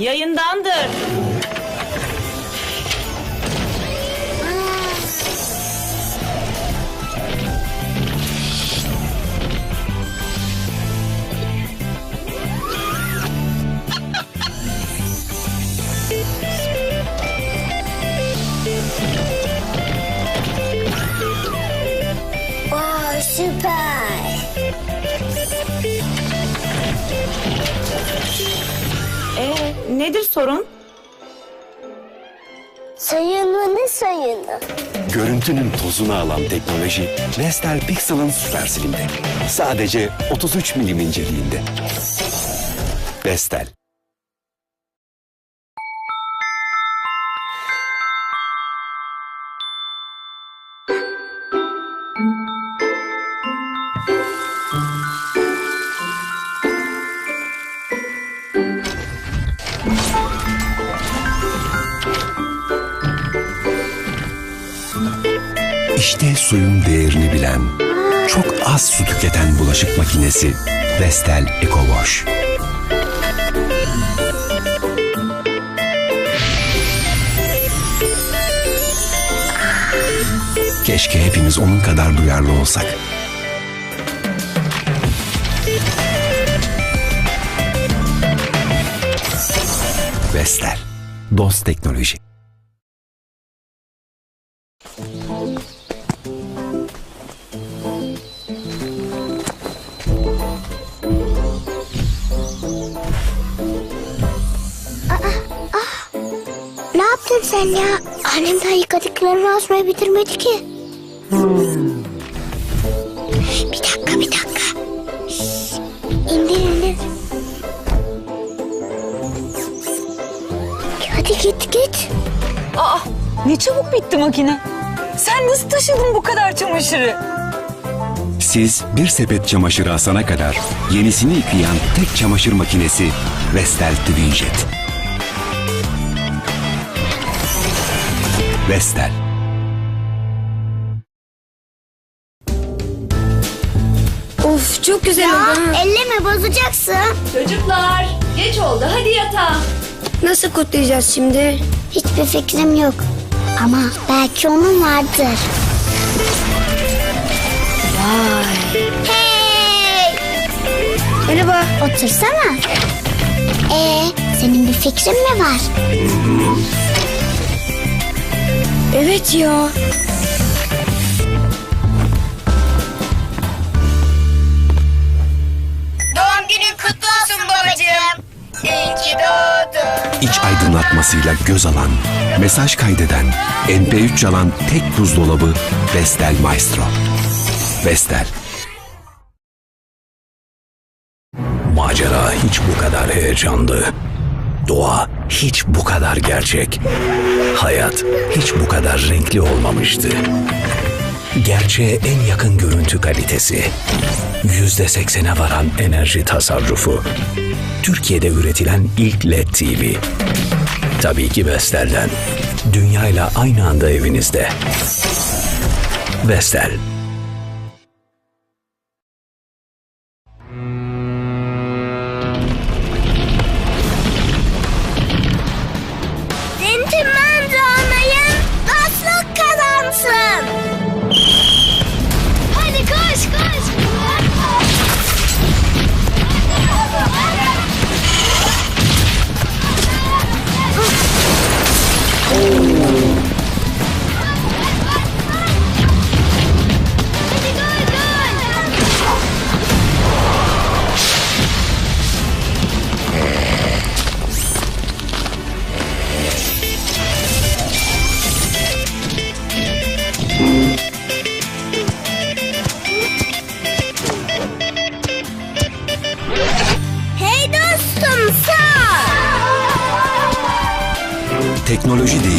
Yayındandır. Ee, nedir sorun? Sayını ne sayını? Görüntünün tozunu alan teknoloji Vestel Pixel'ın süper silinde. Sadece 33 milim inceliğinde. Vestel. İşte suyun değerini bilen, çok az su tüketen bulaşık makinesi Vestel EcoWash. Keşke hepimiz onun kadar duyarlı olsak. Vestel, DOS teknoloji. Yaptın sen ya? Annem daha yıkadıklarını asmayı bitirmedi ki. Bir dakika, bir dakika. Şşş, İndir, indir. Hadi git, git. Aa, ne çabuk bitti makine. Sen nasıl taşıdın bu kadar çamaşırı? Siz bir sepet çamaşırı asana kadar yenisini yıkayan tek çamaşır makinesi Vestel Twinjet. Vestel. Of, çok güzel ya, elleme bozacaksın. Çocuklar geç oldu hadi yatağa. Nasıl kutlayacağız şimdi? Hiçbir fikrim yok. Ama belki onun vardır. Vay. Hey! Merhaba. Otursana. Ee, senin bir fikrin mi var? Evet ya. Doğum günün kutlu olsun babacığım. İyi ki doğdun. İç aydınlatmasıyla göz alan, mesaj kaydeden, MP3 çalan tek buzdolabı Vestel Maestro. Vestel. Macera hiç bu kadar heyecanlı. Doğa hiç bu kadar gerçek. Hayat hiç bu kadar renkli olmamıştı. Gerçeğe en yakın görüntü kalitesi. Yüzde seksene varan enerji tasarrufu. Türkiye'de üretilen ilk LED TV. Tabii ki Vestel'den. Dünyayla aynı anda evinizde. Vestel.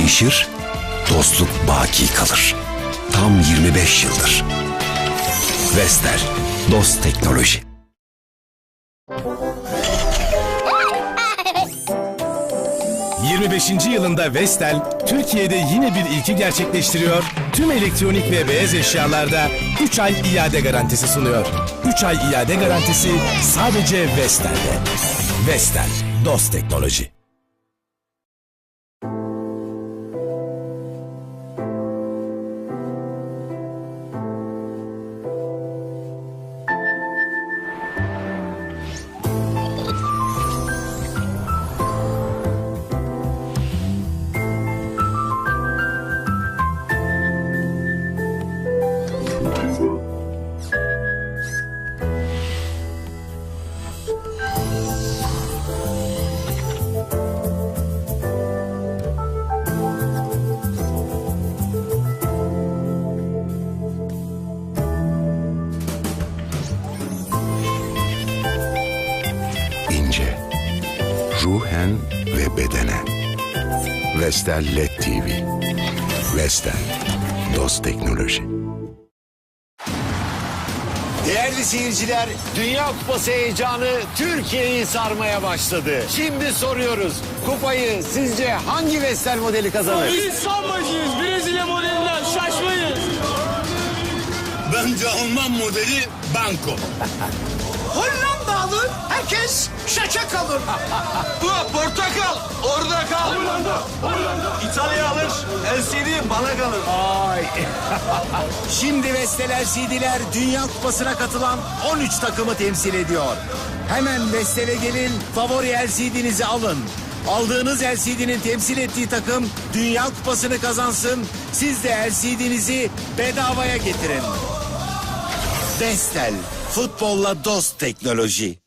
Değişir, dostluk baki kalır. Tam 25 yıldır. Vestel, Dost Teknoloji. yılında Vestel, Türkiye'de yine bir ilki gerçekleştiriyor. Tüm elektronik ve beyaz eşyalarda 3 ay iade garantisi sunuyor. 3 ay iade garantisi sadece Vestel'de. Vestel, DOS Teknoloji. Ve bedene. Vestel LED TV. Vestel. Dost teknoloji. Değerli seyirciler, Dünya Kupası heyecanı Türkiye'yi sarmaya başladı. Şimdi soruyoruz, kupayı sizce hangi Vestel modeli kazanır? Biz sanmacıyız. Brezilya modelinden şaşmayız. Bence Alman modeli Banco. Hollanda alır, herkes şaşa kalır. Bu portakal, orada kal. Hollanda, Hollanda. İtalya alır, LCD bana kalır. Ay. Şimdi Vestel LCD'ler Dünya Kupası'na katılan 13 takımı temsil ediyor. Hemen Vestel'e gelin, favori LCD'nizi alın. Aldığınız LCD'nin temsil ettiği takım Dünya Kupası'nı kazansın. Siz de LCD'nizi bedavaya getirin. Vestel, futbolla dost teknoloji.